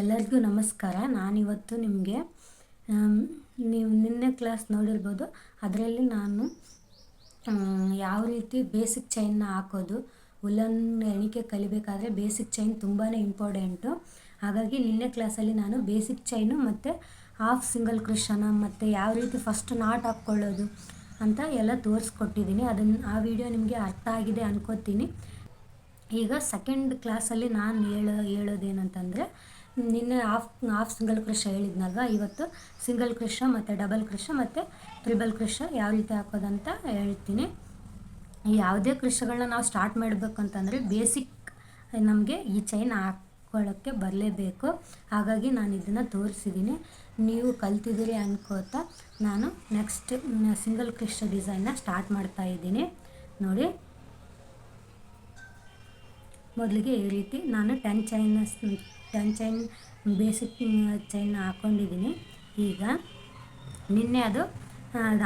ಎಲ್ಲರಿಗೂ ನಮಸ್ಕಾರ. ನಾನಿವತ್ತು ನಿಮಗೆ ನೀವು ನಿನ್ನೆ ಕ್ಲಾಸ್ ನೋಡಿರ್ಬೋದು. ಅದರಲ್ಲಿ ನಾನು ಯಾವ ರೀತಿ ಬೇಸಿಕ್ ಚೈನ್ನ ಹಾಕೋದು ಉಲ್ಲನ್ ಎಣಿಕೆ ಕಲಿಬೇಕಾದ್ರೆ ಬೇಸಿಕ್ ಚೈನ್ ತುಂಬಾ ಇಂಪಾರ್ಟೆಂಟು. ಹಾಗಾಗಿ ನಿನ್ನೆ ಕ್ಲಾಸಲ್ಲಿ ನಾನು ಬೇಸಿಕ್ ಚೈನು ಮತ್ತು ಹಾಫ್ ಸಿಂಗಲ್ ಕ್ರಿಶನ ಮತ್ತು ಯಾವ ರೀತಿ ಫಸ್ಟ್ ನಾಟ್ ಹಾಕ್ಕೊಳ್ಳೋದು ಅಂತ ಎಲ್ಲ ತೋರಿಸ್ಕೊಟ್ಟಿದ್ದೀನಿ. ಅದನ್ನು ಆ ವಿಡಿಯೋ ನಿಮಗೆ ಅರ್ಥ ಆಗಿದೆ ಅನ್ಕೋತೀನಿ. ಈಗ ಸೆಕೆಂಡ್ ಕ್ಲಾಸಲ್ಲಿ ನಾನು ಹೇಳೋ, ಹೇಳೋದೇನಂತಂದರೆ ನಿನ್ನೆ ಹಾಫ್ ಹಾಫ್ ಸಿಂಗಲ್ ಕ್ರಿಶ ಹೇಳಿದ್ನಲ್ವ? ಇವತ್ತು ಸಿಂಗಲ್ ಕ್ರಿಶ ಮತ್ತು ಡಬಲ್ ಕ್ರಿಶ ಮತ್ತು ತ್ರಿಬಲ್ ಕ್ರಿಶ ಯಾವ ರೀತಿ ಹಾಕೋದಂತ ಹೇಳ್ತೀನಿ. ಯಾವುದೇ ಕೃಷಗಳನ್ನ ನಾವು ಸ್ಟಾರ್ಟ್ ಮಾಡಬೇಕು ಅಂತಂದರೆ ಬೇಸಿಕ್ ನಮಗೆ ಈ ಚೈನ್ ಹಾಕ್ಕೊಳ್ಳೋಕ್ಕೆ ಬರಲೇಬೇಕು. ಹಾಗಾಗಿ ನಾನು ಇದನ್ನು ತೋರಿಸಿದ್ದೀನಿ ನೀವು ಕಲ್ತಿದ್ದೀರಿ ಅನ್ಕೋತಾ ನಾನು ನೆಕ್ಸ್ಟ್ ಸಿಂಗಲ್ ಕ್ರಿಶ್ ಡಿಸೈನ್ನ ಸ್ಟಾರ್ಟ್ ಮಾಡ್ತಾ ಇದ್ದೀನಿ. ನೋಡಿ. ಮೊದಲಿಗೆ ಈ ರೀತಿ ನಾನು ten chain ten chain basic chain ಹಾಕ್ಕೊಂಡಿದ್ದೀನಿ ಈಗ ನಿನ್ನೆ ಅದು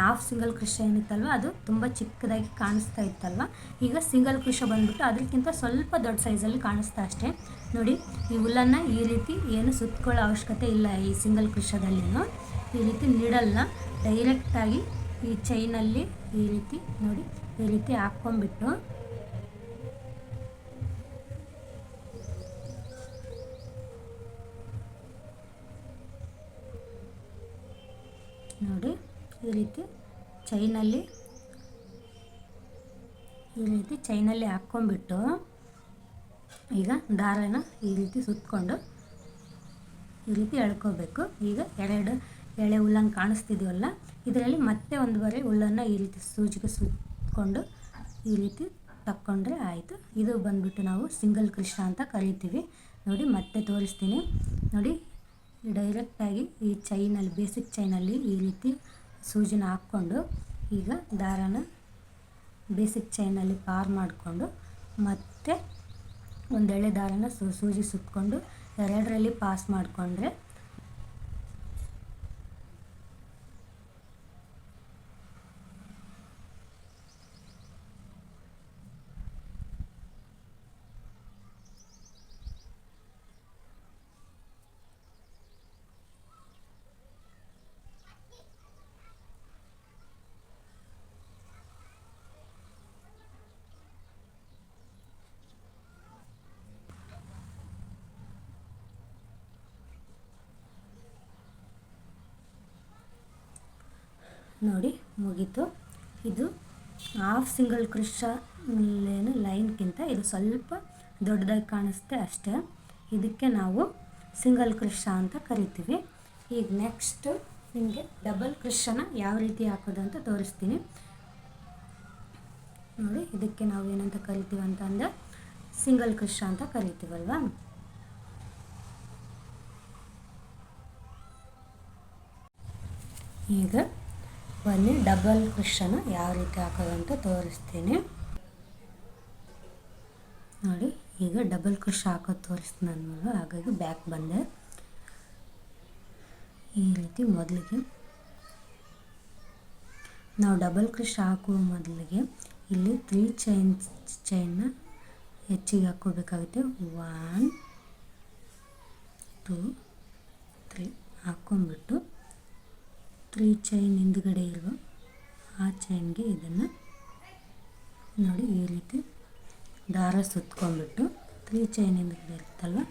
ಹಾಫ್ ಸಿಂಗಲ್ ಕೃಷ ಏನಿತ್ತಲ್ವ, ಅದು ತುಂಬ ಚಿಕ್ಕದಾಗಿ ಕಾಣಿಸ್ತಾ ಇತ್ತಲ್ವ? ಈಗ ಸಿಂಗಲ್ ಕೃಷ ಬಂದುಬಿಟ್ಟು ಅದಕ್ಕಿಂತ ಸ್ವಲ್ಪ ದೊಡ್ಡ ಸೈಜಲ್ಲಿ ಕಾಣಿಸ್ತಾ ಅಷ್ಟೇ. ನೋಡಿ, ಈ ಹುಲ್ಲನ್ನು ಈ ರೀತಿ ಏನು ಸುತ್ತಕೊಳ್ಳೋ ಅವಶ್ಯಕತೆ ಇಲ್ಲ ಈ ಸಿಂಗಲ್ ಕೃಷದಲ್ಲಿನೂ ಈ ರೀತಿ ನೀಡಲ್ಲ ಡೈರೆಕ್ಟಾಗಿ ಈ ಚೈನಲ್ಲಿ ಈ ರೀತಿ ನೋಡಿ, ಈ ರೀತಿ ಹಾಕ್ಕೊಂಬಿಟ್ಟು ನೋಡಿ ಈ ರೀತಿ ಚೈನಲ್ಲಿ ಈ ರೀತಿ ಚೈನಲ್ಲಿ ಹಾಕ್ಕೊಂಡ್ಬಿಟ್ಟು, ಈಗ ದಾರನ ಈ ರೀತಿ ಸುತ್ತಕೊಂಡು ಈ ರೀತಿ ಎಳ್ಕೋಬೇಕು. ಈಗ ಎರಡು ಎಳೆ ಹುಲ್ಲಂಗೆ ಕಾಣಿಸ್ತಿದೆಯಲ್ಲ, ಇದರಲ್ಲಿ ಮತ್ತೆ ಒಂದು ಬಾರಿ ಹುಲ್ಲನ್ನು ಈ ರೀತಿ ಸೂಜಿಗೆ ಸುತ್ತಕೊಂಡು ಈ ರೀತಿ ತಕ್ಕೊಂಡ್ರೆ ಆಯಿತು. ಇದು ಬಂದ್ಬಿಟ್ಟು ನಾವು ಸಿಂಗಲ್ ಕೃಷ್ಣ ಅಂತ ಕರಿತೀವಿ. ನೋಡಿ, ಮತ್ತೆ ತೋರಿಸ್ತೀನಿ. ನೋಡಿ ಡೈರೆಕ್ಟಾಗಿ ಈ ಚೈನಲ್ಲಿ ಬೇಸಿಕ್ ಚೈನಲ್ಲಿ ಈ ರೀತಿ ಸೂಜಿನ ಹಾಕ್ಕೊಂಡು ಈಗ ದಾರನ ಬೇಸಿಕ್ ಚೈನಲ್ಲಿ ಪಾರ್ ಮಾಡಿಕೊಂಡು ಮತ್ತೆ ಒಂದೆಳೆ ದಾರನ ಸೂಜಿ ಸುತ್ತಕೊಂಡು ಎರಡರಲ್ಲಿ ಪಾಸ್ ಮಾಡಿಕೊಂಡ್ರೆ ನೋಡಿ, ಮುಗೀತು. ಇದು ಹಾಫ್ ಸಿಂಗಲ್ ಕ್ರಿಶ ಏನು ಲೈನ್ಗಿಂತ ಇದು ಸ್ವಲ್ಪ ದೊಡ್ಡದಾಗಿ ಕಾಣಿಸುತ್ತೆ ಅಷ್ಟೇ. ಇದಕ್ಕೆ ನಾವು ಸಿಂಗಲ್ ಕ್ರಿಶ ಅಂತ ಕರಿತೀವಿ. ಈಗ ನೆಕ್ಸ್ಟು ನಿಮಗೆ ಡಬಲ್ ಕ್ರಿಶನ ಯಾವ ರೀತಿ ಹಾಕೋದು ಅಂತ ತೋರಿಸ್ತೀನಿ. ನೋಡಿ, ಇದಕ್ಕೆ ನಾವು ಏನಂತ ಕರಿತೀವಿ ಅಂತಂದರೆ ಸಿಂಗಲ್ ಕ್ರಿಶ ಅಂತ ಕರಿತೀವಲ್ವಾ? ಈಗ ಬನ್ನಿ ಡಬಲ್ ಕ್ರಿಶನ ಯಾವ ರೀತಿ ಹಾಕೋದು ಅಂತ ತೋರಿಸ್ತೀನಿ. ನೋಡಿ, ಈಗ ಡಬಲ್ ಕ್ರಿಶ್ ಹಾಕೋದು ತೋರಿಸ್ತೀನಿ ನಾನು ಹಾಗಾಗಿ ಬ್ಯಾಕ್ ಬಂದೆ. ಈ ರೀತಿ ಮೊದಲಿಗೆ. ನಾವು ಡಬಲ್ ಕ್ರಿಶ್ ಹಾಕುವ ಮೊದಲಿಗೆ ಇಲ್ಲಿ ತ್ರೀ ಚೈನ್ ಚೈನ್ನ ಹೆಚ್ಚಿಗೆ ಹಾಕ್ಕೋಬೇಕಾಗುತ್ತೆ. ಒನ್ ಟೂ ತ್ರೀ ಹಾಕ್ಕೊಂಬಿಟ್ಟು ತ್ರೀ ಚೈನ್ ಹಿಂದ್ಗಡೆ ಇಲ್ವ ಆ ಚೈನ್ಗೆ ಇದನ್ನು ನೋಡಿ ಈ ರೀತಿ ದಾರ ಸುತ್ಕೊಂಡ್ಬಿಟ್ಟು ತ್ರೀ ಚೈನ್ ಹಿಂದ್ಗಡೆ ಇರುತ್ತಲ್ವ?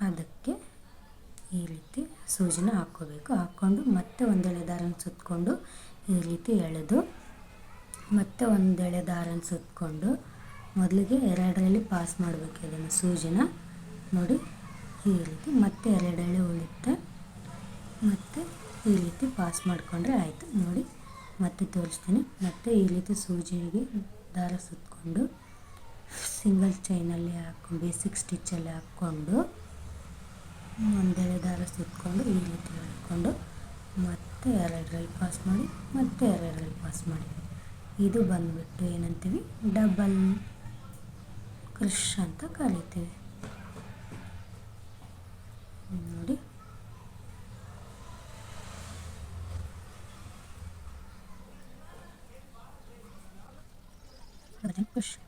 ಅದಕ್ಕೆ ಈ ರೀತಿ ಸೂಜಿನ ಹಾಕ್ಕೋಬೇಕು. ಹಾಕ್ಕೊಂಡು ಮತ್ತೆ ಒಂದೆಳೆ ದಾರನ ಸುತ್ತಕೊಂಡು ಈ ರೀತಿ ಎಳೆದು ಮತ್ತೆ ಒಂದೆಳೆ ದಾರನ ಸುತ್ತಕೊಂಡು ಮೊದಲಿಗೆ ಎರಡರಲ್ಲಿ ಪಾಸ್ ಮಾಡಬೇಕು ಇದನ್ನು ಸೂಜಿನ. ನೋಡಿ ಈ ರೀತಿ ಮತ್ತೆ ಎರಡೆಳೆ ಉಳಿಯುತ್ತೆ. ಮತ್ತು ಈ ರೀತಿ ಪಾಸ್ ಮಾಡಿಕೊಂಡ್ರೆ ಆಯಿತು. ನೋಡಿ, ಮತ್ತೆ ತೋರಿಸ್ತೀನಿ. ಮತ್ತು ಈ ರೀತಿ ಸೂಜಿಗೆ ದಾರ ಸುತ್ತಕೊಂಡು ಸಿಂಗಲ್ ಚೈನಲ್ಲಿ ಹಾಕ್ಕೊಂಡು ಬೇಸಿಕ್ ಸ್ಟಿಚ್ಚಲ್ಲಿ ಹಾಕ್ಕೊಂಡು ಒಂದೆಳೆ ದಾರ ಸುತ್ತಕೊಂಡು ಈ ರೀತಿ ಹಾಕ್ಕೊಂಡು ಮತ್ತೆ ಎರಡರಲ್ಲಿ ಪಾಸ್ ಮಾಡಿ, ಮತ್ತೆ ಎರಡರಲ್ಲಿ ಪಾಸ್ ಮಾಡಿ. ಇದು ಬಂದುಬಿಟ್ಟು ಏನಂತೀವಿ? ಡಬಲ್ ಕ್ರಿಶ್ ಅಂತ ಕರಿತೀವಿ. 那个真不是。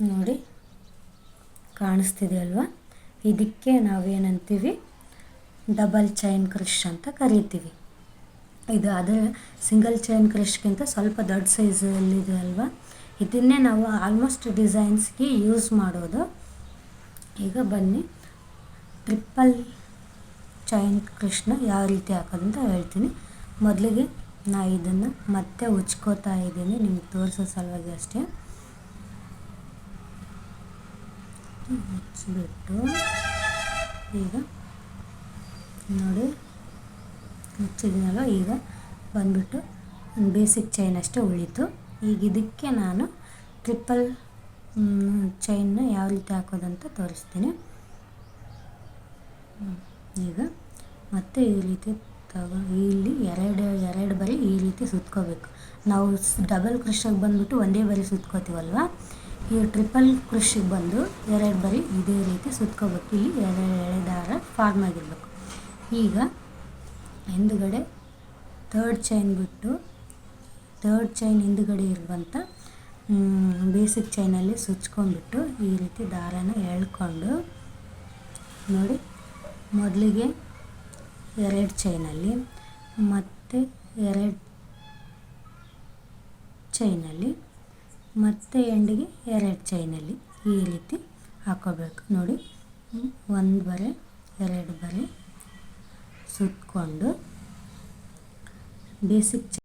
ನೋಡಿ. ಕಾಣಿಸ್ತಿದೆ ಅಲ್ವಾ? ಇದಕ್ಕೆ ನಾವೇನಂತೀವಿ? ಡಬಲ್ ಚೈನ್ ಕ್ರಶ್ ಅಂತ ಕರಿತೀವಿ. ಇದು ಅದರ ಸಿಂಗಲ್ ಚೈನ್ ಕ್ರಶ್ಗಿಂತ ಸ್ವಲ್ಪ ದೊಡ್ಡ ಸೈಜಲ್ಲಿದೆ ಅಲ್ವಾ? ಇದನ್ನೇ ನಾವು ಆಲ್ಮೋಸ್ಟ್ ಡಿಸೈನ್ಸ್ಗೆ ಯೂಸ್ ಮಾಡೋದು. ಈಗ ಬನ್ನಿ. ಟ್ರಿಪ್ಪಲ್ ಚೈನ್ ಕ್ರಶ್ನ ಯಾವ ರೀತಿ ಹಾಕೋದಂತ ಹೇಳ್ತೀನಿ. ಮೊದಲಿಗೆ ನಾ ಇದನ್ನು ಮತ್ತೆ ಉಚ್ಕೋತಾ ಇದ್ದೀನಿ. ನಿಮ್ಗೆ ತೋರಿಸೋ ಸಲುವಾಗಿ ಅಷ್ಟೇ. ಮುಚ್ಚಿಬಿಟ್ಟು ಈಗ ನೋಡಿ ಮುಚ್ಚಿದ್ದೀನಲ್ವ ಈಗ ಬಂದ್ಬಿಟ್ಟು ಒಂದು ಬೇಸಿಕ್ ಚೈನ್ ಅಷ್ಟೇ ಉಳಿತು. ಈಗ ಇದಕ್ಕೆ ನಾನು ಟ್ರಿಪಲ್ ಚೈನ್ನ ಯಾವ ರೀತಿ ಹಾಕೋದಂತ ತೋರಿಸ್ತೀನಿ. ಈಗ ಮತ್ತೆ ಈ ರೀತಿ ತಗೋ, ಇಲ್ಲಿ ಎರಡು ಎರಡು ಬರಿ ಈ ರೀತಿ ಸುತ್ಕೋಬೇಕು. ನಾವು ಡಬಲ್ ಕ್ರಿಶಾಗಿ ಬಂದುಬಿಟ್ಟು ಒಂದೇ ಬರಿ ಸುತ್ಕೋತೀವಲ್ವ? ಈ ಟ್ರಿಪಲ್ ಕೃಷಿಗೆ ಬಂದು ಎರಡು ಬರಿ ಇದೇ ರೀತಿ ಸುತ್ಕೋಬೇಕು. ಇಲ್ಲಿ ಎರಡು ಎಳೆ ದಾರ ಫಾರ್ಮ್ ಆಗಿರಬೇಕು. ಈಗ ಹಿಂದುಗಡೆ ತರ್ಡ್ ಚೈನ್ ಬಿಟ್ಟು ತರ್ಡ್ ಚೈನ್ ಹಿಂದುಗಡೆ ಇರುವಂಥ ಬೇಸಿಕ್ ಚೈನಲ್ಲಿ ಸುಚ್ಕೊಂಡ್ಬಿಟ್ಟು ಈ ರೀತಿ ದಾರನ ಎಳ್ಕೊಂಡು ನೋಡಿ ಮೊದಲಿಗೆ ಎರಡು ಚೈನಲ್ಲಿ ಮತ್ತು ಎರಡು ಚೈನಲ್ಲಿ ಮತ್ತು ಎಂಡಿಗೆ ಎರಡು ಚೈನಲ್ಲಿ ಈ ರೀತಿ ಹಾಕೋಬೇಕು. ನೋಡಿ ಒಂದು ಬರೆ ಎರಡು ಬರೆ ಸುತ್ತಕೊಂಡು ಬೇಸಿಕ್